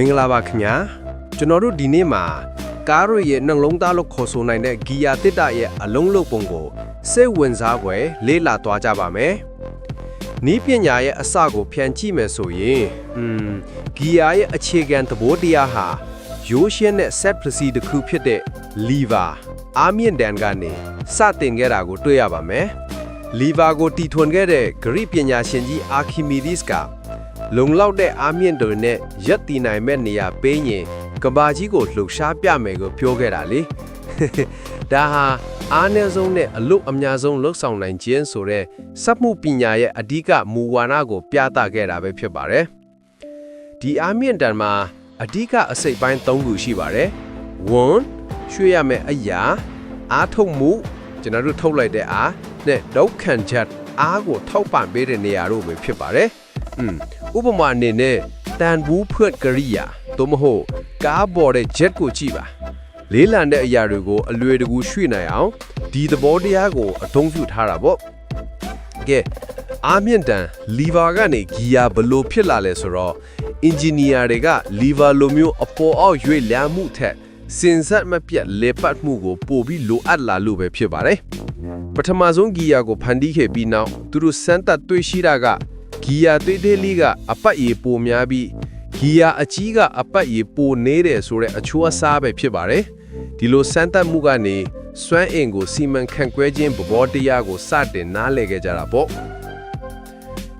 မင်္ဂလာပါခင်ဗျာကျွန်တော်တို့ဒီနေ့မှာကားရရဲ့နှလုံးသားလို့ခေါ်ဆိုနိုင်တဲ့ဂီယာတစ်တရဲ့အလုံးလုံးပုံကိုစိတ်ဝင်စားဖွယ်လေ့လာသွားကြပါမယ်နီးပညာရဲ့အစကိုဖြန့်ကြည့်မယ်ဆိုရင်อืมဂီယာရဲ့အခြေခံသဘောတရားဟာရိုးရှင်းတဲ့ set procedure တစ်ခုဖြစ်တဲ့ lever အာမြင့်တန်ကနေစတင်ခဲ့တာကိုတွေ့ရပါမယ် lever ကိုတီထွင်ခဲ့တဲ့ဂရိပညာရှင်ကြီး Archimedes က လုံလောက်တဲ့အားမြင့်တွေနဲ့ရက်တည်နိုင်မဲ့နေရာပေးရင်ကဘာကြီးကိုလှုပ်ရှားပြမယ်ကိုပြောခဲ့တာလေဒါဟာအားနည်းဆုံးနဲ့အလုတ်အများဆုံးလှုပ်ဆောင်နိုင်ခြင်းဆိုတဲ့စက်မှုပညာရဲ့အဓိကမူဝါဒကို ပြသခဲ့တာပဲဖြစ်ပါတယ်ဒီအားမြင့်တန်မှာအဓိကအစိတ်ပိုင်း၃ခုရှိပါတယ်ဝွန်ရွှေ့ရမယ့်အရာအားထုတ်မှုကျွန်တော်တို့ထုတ်လိုက်တဲ့အားနဲ့ဒုက္ခံချက်အားကိုထောက်ပံ့ပေးတဲ့နေရာတို့ပဲဖြစ်ပါတယ်อืม ဥပမာအနေနဲ့တန်ဘူးဖွက်ကရိယာသို့မဟုတ်ကားပေါ်တဲ့ jet ကိုကြည့်ပါလေးလံတဲ့အရာတွေကိုအလွယ်တကူရွှေ့နိုင်အောင်ဒီသဘောတရားကိုအသုံးပြုထားတာပေါ့ကဲအာမြင့်တန် lever ကနေဂီယာဘယ်လို့ဖြစ်လာလဲဆိုတော့ engineer တွေက lever လိုမျိုးအပေါ်အောက်ရွေ့လျားမှုထက်စင်ဆက်မပြတ်လေပတ်မှုကိုပို့ပြီးလိုအပ်လာလို့ပဲဖြစ်ပါတယ်ပထမဆုံးဂီယာကိုဖန်တီးခဲ့ပြီးနောက်သူတို့စမ်းသပ်တွေ့ရှိတာက ဂီယာသေးသေးလေးကအပတ်ရေပိုများပြီးဂီယာအကြီးကအပတ်ရေပိုနေတယ်ဆိုတဲ့အချိုးအစားပဲဖြစ်ပါတယ်ဒီလိုစမ်းသပ်မှုကနေစွမ်းအင်ကိုစီမံခန့်ခွဲခြင်းပဘောတရားကိုစတင်နားလည်ခဲ့ကြတာပေါ့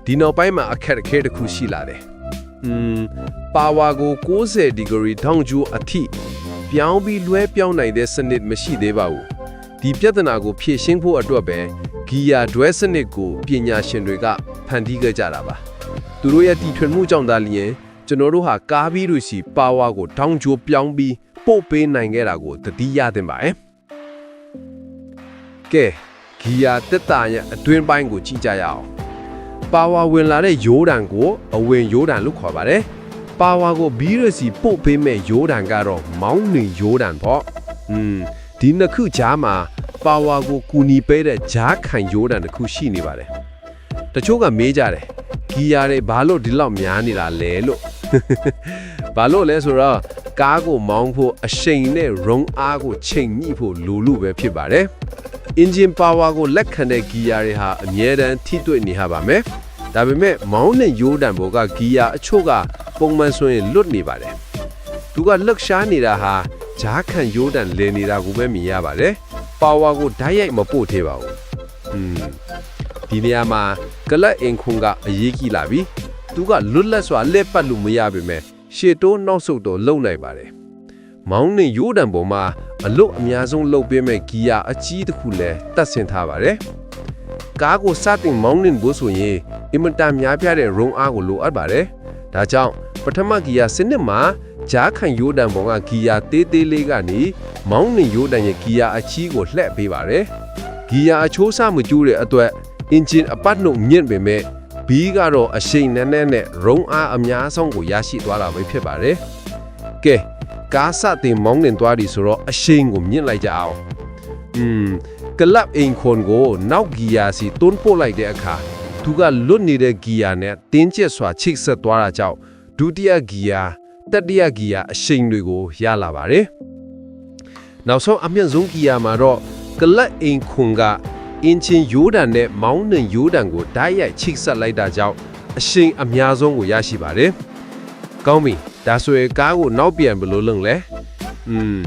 ဒီနောက်ပိုင်းမှာအခက်အခဲတစ်ခုရှိလာတယ်อืมပါဝါကို60ဒီဂရီထောင်ကျိုးအထိပြောင်းပြီးလွှဲပြောင်းနိုင်တဲ့စနစ်မရှိသေးပါဘူးဒီပြဿနာကိုဖြေရှင်းဖို့အတွက်ပဲ ဂီယာဒွဲစနစ်ကိုပညာရှင်တွေကဖန်တီးခဲ့ကြတာပါသူတို့ရဲ့တီထွင်မှုကြောင့်သာလျှင်ကျွန်တော်တို့ဟာကားပြီးလို့ရှိပါဝါကိုထောင်ကျိုးပြောင်းပြီးပို့ပေးနိုင်ခဲ့တာကိုသတိရသင့်ပါတယ်ကဲဂီယာတက်တာရဲ့အတွင်းပိုင်းကိုကြည့်ကြရအောင်ပါဝါဝင်လာတဲ့ရိုးတံကိုအဝင်ရိုးတံလို့ခေါ်ပါတယ်ပါဝါကိုဘီရစီပို့ပေးမဲ့ရိုးတံကတော့မောင်းနေရိုးတံပေါ့อืมဒီနှစ်ခုကြားမှာ ပါဝါကိုကူညီပေးတဲ့ဂျားခံရိုးတံတစ်ခုရှိနေပါတယ်တချို့ကမေးကြတယ်ဂီယာတွေဘာလို့ဒီလောက်များနေတာလဲလို့ဘာလို့လဲဆိုတော့ကားကိုမောင်းဖို့အရှိန်နဲ့ရုံအားကိုချိန်ညှိဖို့လိုလို့ပဲဖြစ်ပါတယ်။ engine power ကိုလက်ခံတဲ့ဂီယာတွေဟာအမြဲတမ်းထိတွေ့နေရပါမယ်။ဒါပေမဲ့မောင်းနဲ့ရိုးတံဘောကဂီယာအချို့ကပုံမှန်ဆိုရင်လွတ်နေပါတယ်။သူကလှက်ရှားနေတာဟာဂျားခံရိုးတံလည်နေတာကိုပဲမြင်ရပါတယ်။ power ကိုဓာတ်ရိုက်မပို့သေးပါဘူး။อืมဒီနေရာမှာကလတ်အင်ခွန်ကအရေးကြီးလာပြီ။သူကလွတ်လပ်စွာလက်ပတ်လို့မရပါပဲ။ရှေ့တိုးနောက်ဆုတ်တော့လုံနိုင်ပါတယ်။မောင်းနှင်ရိုးတံပေါ်မှာအလုတ်အများဆုံးလုတ်ပေးမဲ့ဂီယာအကြီးတစ်ခုလည်းတက်ဆင်ထားပါတယ်။ကားကိုစတင်မောင်းနှင်ဖို့ဆိုရင်အင်မတန်များပြားတဲ့ရုံအားကိုလိုအပ်ပါတယ်။ဒါကြောင့်ပထမဂီယာစနစ်မှာ ဂျားခံရိုးတံပေါ်ကဂီယာသေးသေးလေးကနေမောင်းနှင်ရိုးတံရဲ့ဂီယာအကြီးကိုလှည့်ပေးပါတယ်။ဂီယာအချိုးစမကျိုးတဲ့အတွက်အင်ဂျင်အပတ်နှုတ်မြင့်ပေမဲ့ဘီးကတော့အရှိန်နဲ့နဲ့နဲ့ရုံအားအများဆုံးကိုရရှိသွားတာပဲဖြစ်ပါတယ်။ကဲကားစတင်မောင်းနှင်သွားပြီဆိုတော့အရှိန်ကိုမြင့်လိုက်ကြအောင်။อืมကလပ်အင်ခွန်ကိုနောက်ဂီယာစီတွန်းပို့လိုက်တဲ့အခါသူကလွတ်နေတဲ့ဂီယာနဲ့တင်းကျပ်စွာချိတ်ဆက်သွားတာကြောင့်ဒုတိယဂီယာ တတိယဂီယာအရှိန်တွေကိုရလာပါတယ်။နောက်ဆုံးအမြင့်ဆုံးဂီယာမှာတော့ကလပ်အင်ခွန်ကအင်ချင်ရိုးတံနဲ့မောင်းနှင်ရိုးတံကိုဓာတ်ရိုက်ချိတ်ဆက်လိုက်တာကြောင့်အရှိန်အများဆုံးကိုရရှိပါတယ်။ကောင်းပြီဒါဆိုရင်ကားကိုနောက်ပြန်ဘယ်လိုလုပ်လဲ။อืม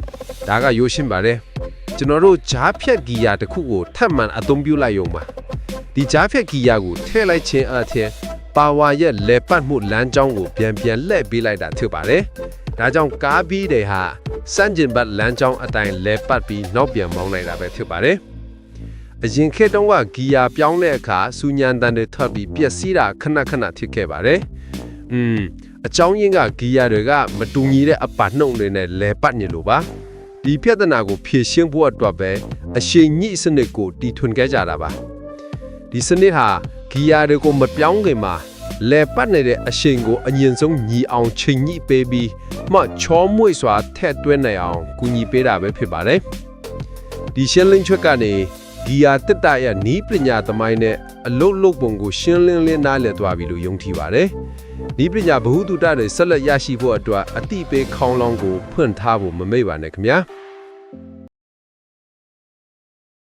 ဒါကရိုးရှင်းပါတယ်။ကျွန်တော်တို့ဂျားဖြတ်ဂီယာတစ်ခုကိုထပ်မံအသုံးပြုလိုက်ရုံပါ။ဒီဂျားဖြတ်ဂီယာကိုထည့်လိုက်ခြင်းအပြင် ပါဝါရဲ့လေပတ်မှုလမ်းကြောင်းကိုပြန်ပြန်လှည့်ပေးလိုက်တာဖြစ်ပါတယ်။ဒါကြောင့်ကားပြီးတွေဟာစန့်ကျင်ဘတ်လမ်းကြောင်းအတိုင်းလေပတ်ပြီးနောက်ပြန်မောင်းလိုက်တာပဲဖြစ်ပါတယ်။အရင်ခေတ်တုန်းကဂီယာပြောင်းတဲ့အခါစူညံတန်တွေထွက်ပြီးပျက်စီးတာခဏခဏဖြစ်ခဲ့ပါတယ်။อืมအကြောင်းရင်းကဂီယာတွေကမတူညီတဲ့အပတ်နှုံတွေနဲ့လဲပတ်နေလို့ပါ။ဒီပြဿနာကိုဖြေရှင်းဖို့အတွက်ပဲအရှိန်ညှိစနစ်ကိုတီထွင်ခဲ့ကြတာပါ။ဒီစနစ်ဟာ ဂီယာတွေကိုမပြောင်းခင်မှာလဲပတ်နေတဲ့အရှိန်ကိုအရင်ဆုံးညီအောင်ချိန်ညှိပေးပြီးမှချောမွေ့စွာထည့်သွင်းနိုင်အောင်ကူညီပေးတာပဲဖြစ်ပါတယ်။ဒီရှင်းလင်းချက်ကနေဂီယာတစ်တရဲ့နီးပညာသမိုင်းနဲ့အလုတ်လုတ်ပုံကိုရှင်းလင်းလင်းနားလည်သွားပြီလို့ယုံကြည်ပါတယ်ဒီပညာဘ ഹു တုတတွေဆက်လက်ရရှိဖို့အတွက်အတိပေးခေါင်းလောင်းကိုဖွင့်ထားဖို့မမေ့ပါနဲ့ခင်ဗျာ။